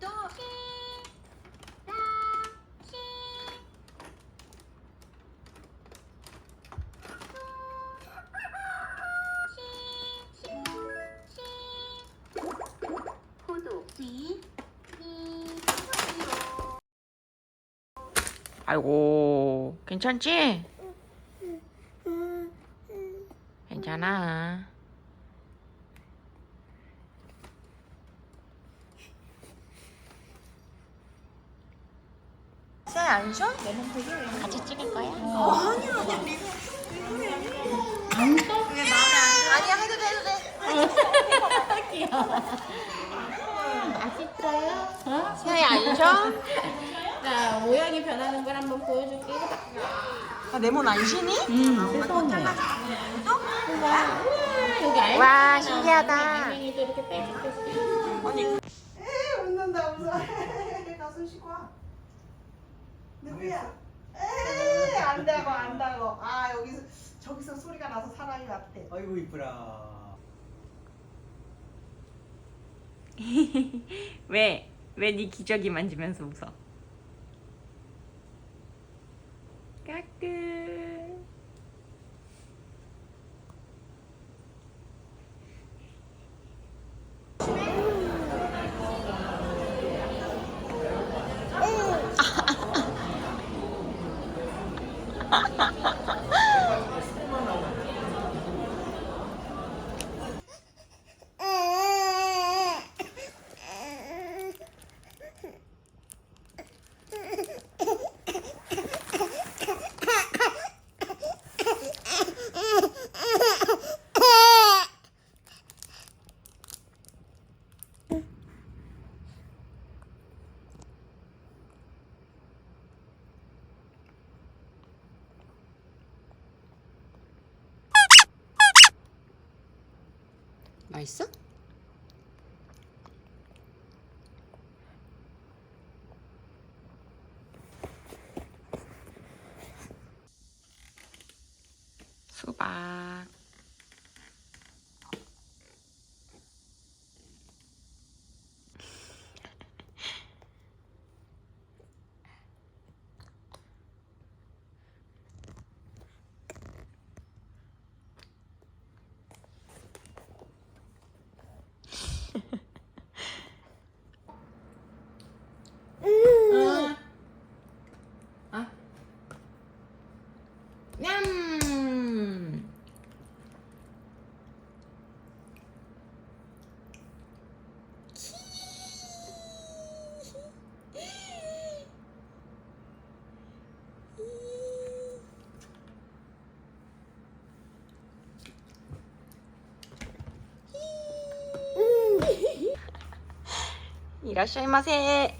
또 아이고 괜찮지? 괜찮아 안 쉬어? 같이 찍을 거야? 아니야 해도 돼 해도 돼. 맛있어요? 어? 수야 안 쉬어? 자, 모양이 변하는 걸 한번 보여줄게. 아, 레몬 안 쉬니? 음, 세상에. 우와, 여기 알맹이. 와 신기하다. 알맹이도 이렇게 빼줄게. 에이 웃는다 웃어 가슴 쉬고 와 누구야 에이 안다고 안다고 아 여기서 저기서 소리가 나서 사람이 왔대 아이고 이쁘라. 왜? 왜 네 기저귀 만지면서 웃어? ha ha 맛있어? 수박. 어. 아. 냠. 이라시마세.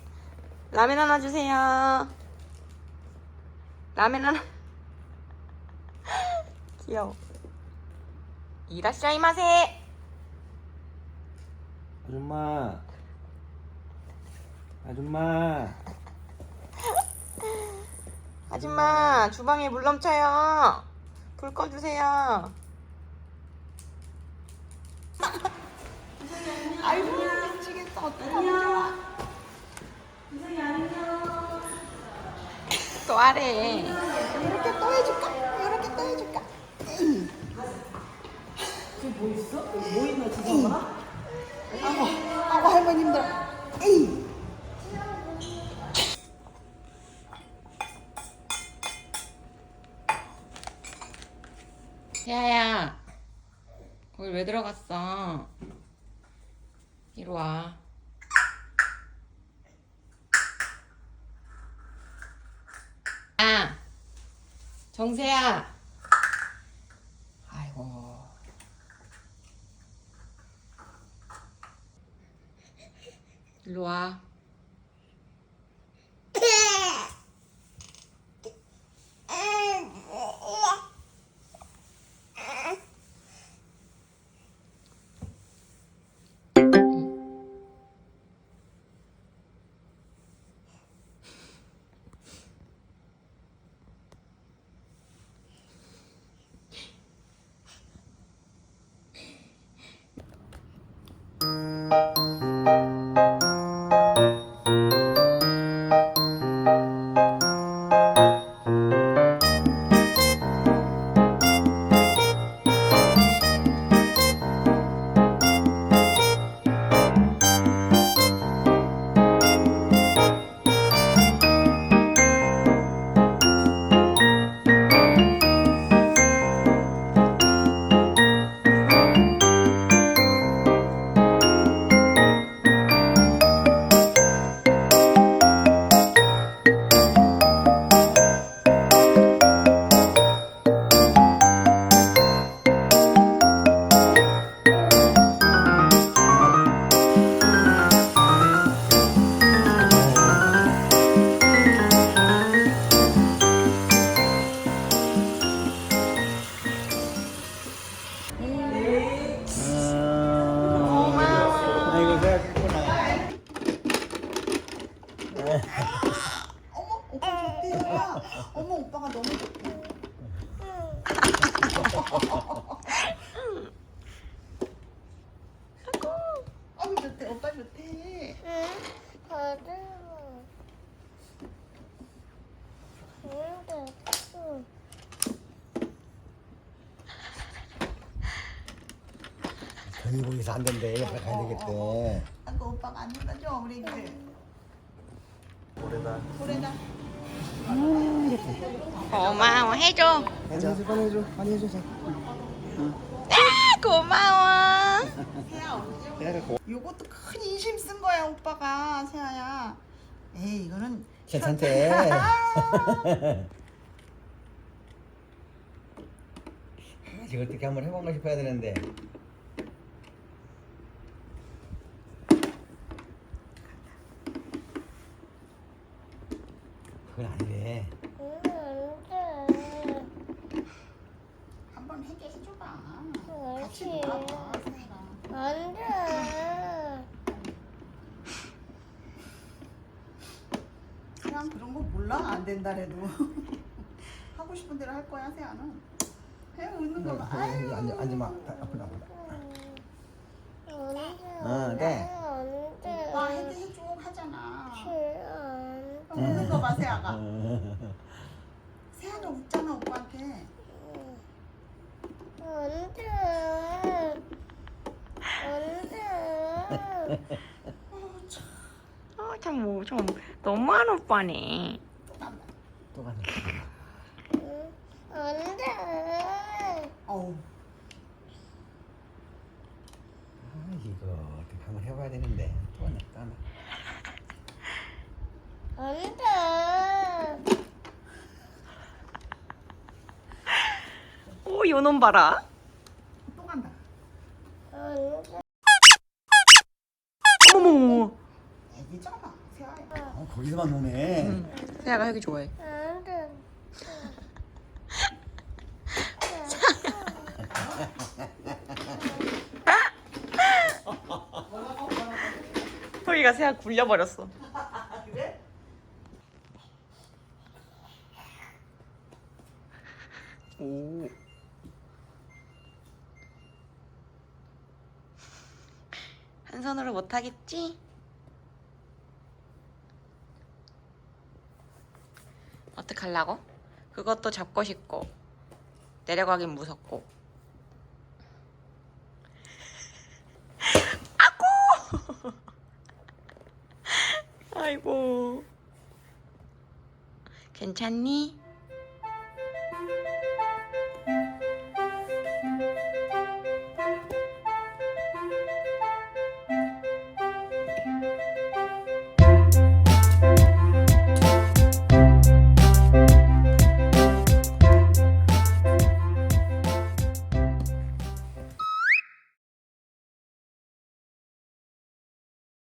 라면 하나 주세요. 라면 하나. 귀여워. 이라시마세. 아줌마. 아줌마. 아줌마 주방에 물 넘쳐요. 불 꺼주세요. 아이고 미치겠다 어떡하냐 또 하래. 이렇게 또 해줄까 이렇게 또 해줄까 그 뭐 있어? 뭐 있나 진짜 아고 아고 할머님들 에이 야야, 거기 왜 들어갔어? 이리 와. 아, 정세야. loi 어머 오빠 좋대요. 어머 오빠가 너무 좋대. 어머 좋대 오빠 좋대. 전이 보기서 안 된대. 가야 되겠대. 아까 오빠가 안 놀아줘 우리 이제. 들 오래다. 그래다 고마워 해줘. 해줘. 빨리 해줘. 빨리 해줘. 자. 아, 고마워. 세아 없죠? 내가 고. 요것도 큰 인심 쓴 거야 오빠가 세아야 에이 이거는 괜찮대. 이거 어떻게 한번 해본가 싶어야 되는데. 그건 아니래. 응. 안 돼. 한번 해게 해줘봐 응, 같이 알지. 놀아봐 세아랑 안 돼. 세아는 그런 거 몰라 안 된다래도 하고 싶은 대로 할 거야 세아는 해 웃는 거 봐. 아유 앉아, 앉지 마. 아프다, 아프다. 안 돼. 어, 네. 안 돼. 오빠 해게 해줘 하잖아 안 어, 웃는 거 봐 세아가 어. 세아가 웃잖아 오빠한테 안 돼. 안 돼. 어, 참, 어, 참, 뭐, 좀, 너무한 오빠네. 또 가네. 응. 안 돼. 어우 아, 이거 어떻게 한번 해봐야 되는데. 또 하네, 또 하네. 안 돼. 오, 요놈 봐라. 또 간다 안 돼. 어머머머. 애기잖아 세아야 어, 거기서만 노네. 응. 세아가 여기 좋아해. 안 돼. 토이가 세아 굴려버렸어. 그래? 오. 한 손으로 못 하겠지? 어떡하려고? 그것도 잡고 싶고 내려가긴 무섭고 아고! 아이고 괜찮니?